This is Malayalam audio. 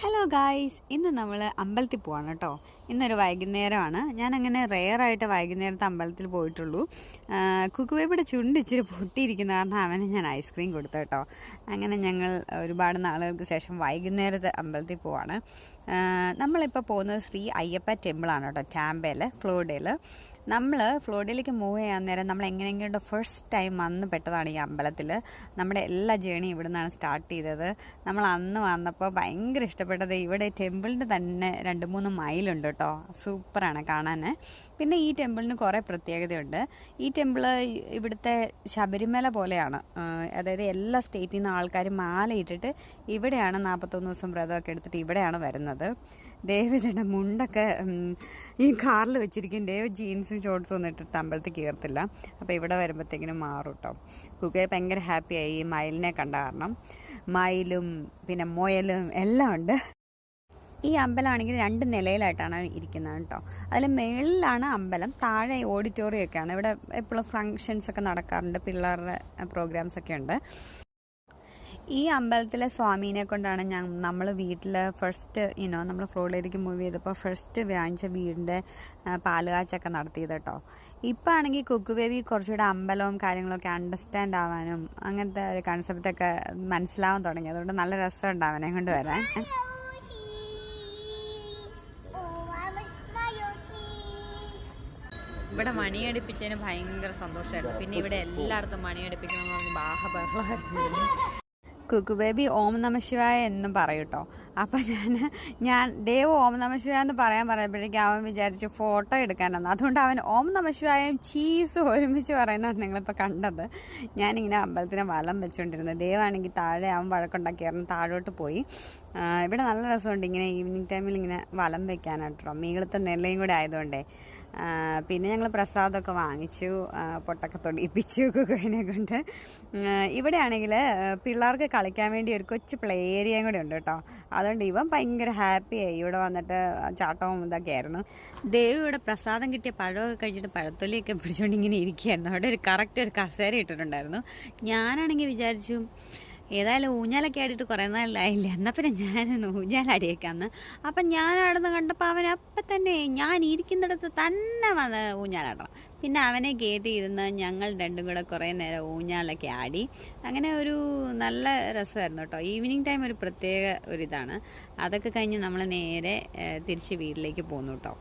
ഹലോ ഗായ്സ് ഇന്ന് നമ്മൾ അമ്പലത്തിൽ പോവാണ് കേട്ടോ. ഇന്നൊരു വൈകുന്നേരമാണ്. ഞാനങ്ങനെ റെയറായിട്ട് വൈകുന്നേരത്തെ അമ്പലത്തിൽ പോയിട്ടുള്ളൂ. കുക്കുവേപ്പിടെ ചുണ്ട് ഇച്ചിരി പൊട്ടിയിരിക്കുന്ന കാരണം അവന് ഞാൻ ഐസ്ക്രീം കൊടുത്തു കേട്ടോ. അങ്ങനെ ഞങ്ങൾ ഒരുപാട് നാളുകൾക്ക് ശേഷം വൈകുന്നേരത്തെ അമ്പലത്തിൽ പോവാണ്. നമ്മളിപ്പോൾ പോകുന്നത് ശ്രീ അയ്യപ്പ ടെമ്പിളാണ് കേട്ടോ ടാമ്പയിൽ ഫ്ലോറിഡയിൽ നമ്മൾ ഫ്ലോറിഡയിലേക്ക് മൂവ് ചെയ്യാൻ നേരം നമ്മൾ എങ്ങനെയെങ്കിലും ഫസ്റ്റ് ടൈം വന്ന് പെട്ടതാണ് ഈ അമ്പലത്തിൽ നമ്മുടെ എല്ലാ ജേണിയും ഇവിടെ നിന്നാണ് സ്റ്റാർട്ട് ചെയ്തത്. നമ്മൾ അന്ന് വന്നപ്പോൾ ഭയങ്കര ഇഷ്ടപ്പെട്ടത് ഇവിടെ ടെമ്പിളിന്റെ തന്നെ രണ്ട് മൂന്ന് മൈലുണ്ട് കേട്ടോ. സൂപ്പറാണ് കാണാൻ പിന്നെ ഈ ടെമ്പിളിന് കുറേ പ്രത്യേകതയുണ്ട്. ഈ ടെമ്പിൾ ഇവിടുത്തെ ശബരിമല പോലെയാണ്. അതായത് എല്ലാ സ്റ്റേറ്റിൽ നിന്ന് ആൾക്കാർ മാലയിട്ടിട്ട് ഇവിടെയാണ് നാൽപ്പത്തൊന്ന് ദിവസം വ്രതമൊക്കെ എടുത്തിട്ട് ഇവിടെയാണ് വരുന്നത്. ഡേവിദിന്റെ മുണ്ടൊക്കെ ഈ കാറിൽ വെച്ചിരിക്കും. ഡേവ് ജീൻസും ഷോർട്സും ഒന്നും ഇട്ടിട്ട് അമ്പലത്തിൽ കയറത്തില്ല. അപ്പോൾ ഇവിടെ വരുമ്പോഴത്തേക്കിനും മാറും കേട്ടോ കുക്കെ ഭയങ്കര ഹാപ്പിയായി ഈ മയിലിനെ കണ്ട കാരണം. മയിലും പിന്നെ മുയലും എല്ലാം ഉണ്ട്. ഈ അമ്പലമാണെങ്കിൽ രണ്ട് നിലയിലായിട്ടാണ് ഇരിക്കുന്നത് കേട്ടോ. അതിൽ മേളിലാണ് അമ്പലം താഴെ ഓഡിറ്റോറിയം ഒക്കെയാണ്. ഇവിടെ എപ്പോഴും ഫങ്ഷൻസ് ഒക്കെ നടക്കാറുണ്ട് പിള്ളേരുടെ പ്രോഗ്രാംസ് ഒക്കെ ഉണ്ട്. ഈ അമ്പലത്തിലെ സ്വാമീനെ കൊണ്ടാണ് ഞാൻ നമ്മൾ വീട്ടിൽ ഫസ്റ്റ് ഇനോ നമ്മൾ ഫ്ലോറിലേക്ക് മൂവ് ചെയ്തപ്പോൾ ഫസ്റ്റ് വാങ്ങിച്ച വീടിന്റെ പാലുകാച്ചൊക്കെ നടത്തിയത് കേട്ടോ. ഇപ്പം ആണെങ്കിൽ കുക്ക് ബേബി കുറച്ചുകൂടെ അമ്പലവും കാര്യങ്ങളൊക്കെ അണ്ടർസ്റ്റാൻഡ് ആവാനും അങ്ങനത്തെ ഒരു കൺസെപ്റ്റൊക്കെ മനസ്സിലാവാൻ തുടങ്ങി. അതുകൊണ്ട് നല്ല രസമുണ്ട് അവനെ കൊണ്ട് വരാൻ. ഇവിടെ മണിയടിപ്പിച്ചതിന് ഭയങ്കര സന്തോഷമായിരുന്നു. പിന്നെ ഇവിടെ എല്ലായിടത്തും മണിയടിപ്പിക്കണമെന്ന് ബാഹബഹളമായിരുന്നു. കുക്കു ബേബി ഓം നമ ശിവായ എന്നും പറയൂട്ടോ അപ്പം ഞാൻ ഞാൻ ദേവ് ഓം നമശിവായ എന്ന് പറയാൻ പറയുമ്പോഴേക്കും അവൻ വിചാരിച്ച് ഫോട്ടോ എടുക്കാനെന്ന് അതുകൊണ്ട് അവൻ ഓം നമശിവായും ചീസ് ഒരുമിച്ച് പറയുന്നതാണ് നിങ്ങളിപ്പോൾ കണ്ടത്. ഞാനിങ്ങനെ അമ്പലത്തിന് വലം വെച്ചുകൊണ്ടിരുന്നത് ദേവാണെങ്കിൽ താഴെ അവൻ വഴക്കുണ്ടാക്കിയായിരുന്നു താഴോട്ട് പോയി. ഇവിടെ നല്ല രസമുണ്ട് ഇങ്ങനെ ഈവനിങ് ടൈമിൽ ഇങ്ങനെ വലം വെക്കാനായിട്ടോ മീകളത്തെ നെല്ലയും കൂടെ ആയതുകൊണ്ടേ. പിന്നെ ഞങ്ങൾ പ്രസാദമൊക്കെ വാങ്ങിച്ചു. പൊട്ടൊക്കെ തൊടിയിപ്പിച്ചു കുക്കുവിനെ കൊണ്ട്. ഇവിടെയാണെങ്കിൽ പിള്ളേർക്ക് കളിക്കാൻ വേണ്ടി ഒരു കൊച്ചു പ്ലേ ഏരിയയും കൂടെ ഉണ്ട് കേട്ടോ അതുകൊണ്ട് ഇവൻ ഭയങ്കര ഹാപ്പിയായി ഇവിടെ വന്നിട്ട് ചാട്ടവും ഇതൊക്കെ ആയിരുന്നു. ദേവ് ഇവിടെ പ്രസാദം കിട്ടിയ പഴമൊക്കെ കഴിച്ചിട്ട് പഴത്തൊലിയൊക്കെ പിടിച്ചുകൊണ്ട് ഇങ്ങനെ ഇരിക്കുകയായിരുന്നു. അവിടെ ഒരു കറക്റ്റ് ഒരു കസേര ഇട്ടിട്ടുണ്ടായിരുന്നു. ഞാനാണെങ്കിൽ വിചാരിച്ചു ഏതായാലും ഊഞ്ഞാലൊക്കെ ആടിയിട്ട് കുറേ നാളിലായില്ല? എന്നാൽ പിന്നെ ഞാനൊന്ന് ഊഞ്ഞാലാടിയേക്കാന്ന് അപ്പം ഞാൻ നിന്ന് കണ്ടപ്പോൾ അവൻ അപ്പം തന്നെ ഞാൻ ഇരിക്കുന്നിടത്ത് തന്നെ വന്ന് ഊഞ്ഞാലാടണം പിന്നെ അവനെ കയറ്റിയിരുന്ന് ഞങ്ങൾ രണ്ടും കൂടെ കുറേ നേരം ഊഞ്ഞാലൊക്കെ ആടി. അങ്ങനെ ഒരു നല്ല രസമായിരുന്നു കേട്ടോ. ഈവനിങ് ടൈം ഒരു പ്രത്യേക ഒരിതാണ്. അതൊക്കെ കഴിഞ്ഞ് നമ്മൾ നേരെ തിരിച്ച് വീട്ടിലേക്ക് പോന്നു കേട്ടോ.